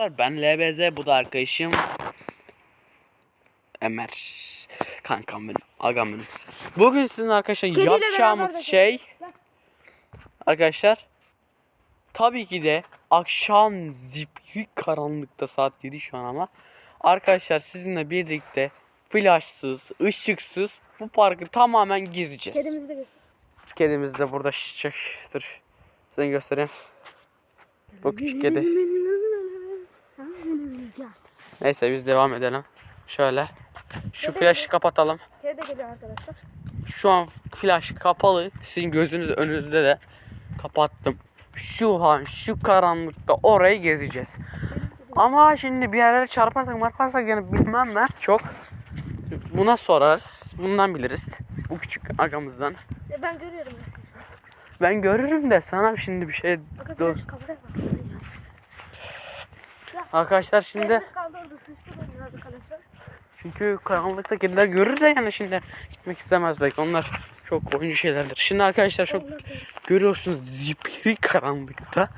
Ben LBZ bu da arkadaşım. Ömer. Kankam benim. Agam benim. Bugün sizin arkadaşlar Kediyle yapacağımız şey arkadaşlar tabii ki de akşam zipli karanlıkta saat 7 şu an ama arkadaşlar sizinle birlikte flashsız, ışıksız bu parkı tamamen gezeceğiz. Kedimizi de. Kedimiz de burada şişecek. Dur. Size göstereyim. Bu küçük kedi. Neyse biz devam edelim. Şöyle. Şu flaşı kapatalım. Kedi de geliyor arkadaşlar. Şu an flash kapalı. Sizin gözünüz önünüzde de kapattım. Şu an şu karanlıkta orayı gezeceğiz. Ama şimdi bir yerlere çarparsak marparsak yani bilmem ben çok. Buna sorarız. Bundan biliriz. Bu küçük agamızdan. E, ben görüyorum. Ben görürüm de sana şimdi bir şey Bakın dur. kameraya bak. Arkadaşlar şimdi Kedimiz kaldı orada sıçtı benim arkadaşlar. çünkü karanlıkta kediler görür de yani şimdi gitmek istemez belki onlar çok oyuncu şeylerdir. Şimdi arkadaşlar çok görüyorsunuz zifiri karanlıkta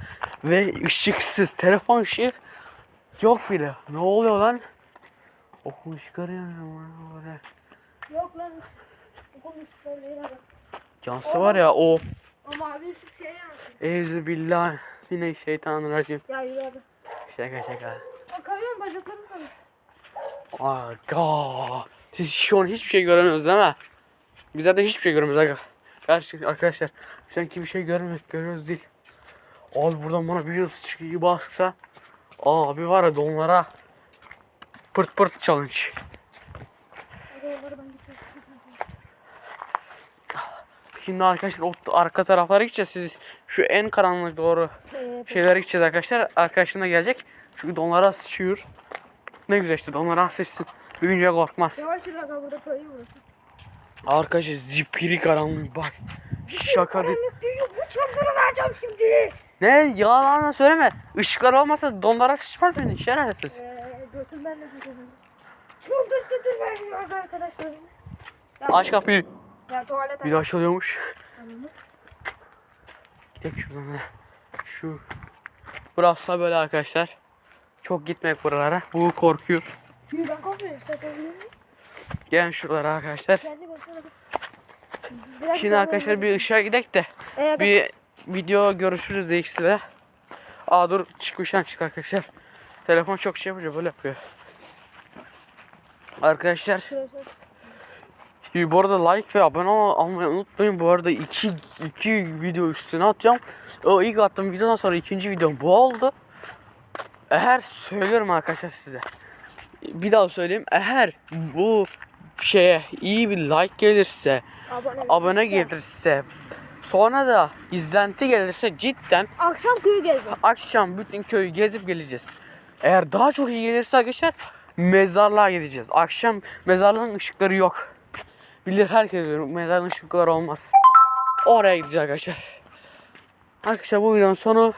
ve ışıksız telefon ışığı yok bile. Ne oluyor lan? Okul ışıkları yanıyor böyle. Yok lan. Okul ışıkları. Yansı var ya o O mavi ışık şey yansın. Eyzu billah yine şeytanirracim. Ya yürü abi. Şaka şaka. Bak kayıyorum bacaklarım kanıyor. Aga. Siz şu an hiçbir şey göremiyorsunuz değil mi? Biz zaten hiçbir şey görmüyoruz aga. Gerçekten arkadaşlar sanki bir şey görmüyoruz, görüyoruz değil. Abi buradan bana bir yıl çıkıyı baksa abi var ya donlara pırt pırt challenge. Şimdi arkadaşlar o arka taraflara gideceğiz. Siz şu en karanlık doğru Ee, şeylere gideceğiz arkadaşlar. Arkadaşım da gelecek. Çünkü donlara sıçıyor. Ne güzel işte donlara sıçsın. Büyüyünce korkmaz. Yavaş yürü aga burada koyayım burası. Arkadaşlar zipiri karanlık bak. Şaka değil. Bu çamları vereceğim şimdi. Ne yalan söyleme. Işıklar olmasa donlara sıçmaz beni şerefsiz. Götümden de gidelim. Çıldırtıdır vermiyor aga arkadaşlar. Ya, Aç kapıyı. Ya tuvalet Bir açalımız. Gidelim şuradan ha. Şu. Burası da böyle arkadaşlar. Çok gitmek buralara. Bu korkuyor. Yürü ben korkmuyorum. Gelin şuralara arkadaşlar. Kendi başına bak. Biraz Şimdi arkadaşlar bir ışığa gidelim de. Ee, Bir video görüşürüz de ikisi de. Aa dur çıkmıştan çık arkadaşlar. Telefon çok şey yapıyor böyle yapıyor. Arkadaşlar bu arada like ve abone ol- olmayı unutmayın. Bu arada iki, iki video üstüne atacağım. O ilk attığım videodan sonra ikinci videom bu oldu. Eğer söylüyorum arkadaşlar size. Bir daha söyleyeyim. Eğer bu şeye iyi bir like gelirse, Abone, abone gelirse, sonra da izlenti gelirse cidden Akşam köyü gezeceğiz. akşam bütün köyü gezip geleceğiz. Eğer daha çok iyi gelirse arkadaşlar mezarlığa gideceğiz. Akşam mezarlığın ışıkları yok. Bilir herkes bilir mezarlığın ışıkları olmaz. Oraya gideceğiz arkadaşlar. Arkadaşlar bu videonun sonu.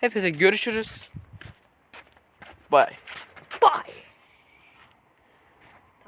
Hepinize görüşürüz. Bye.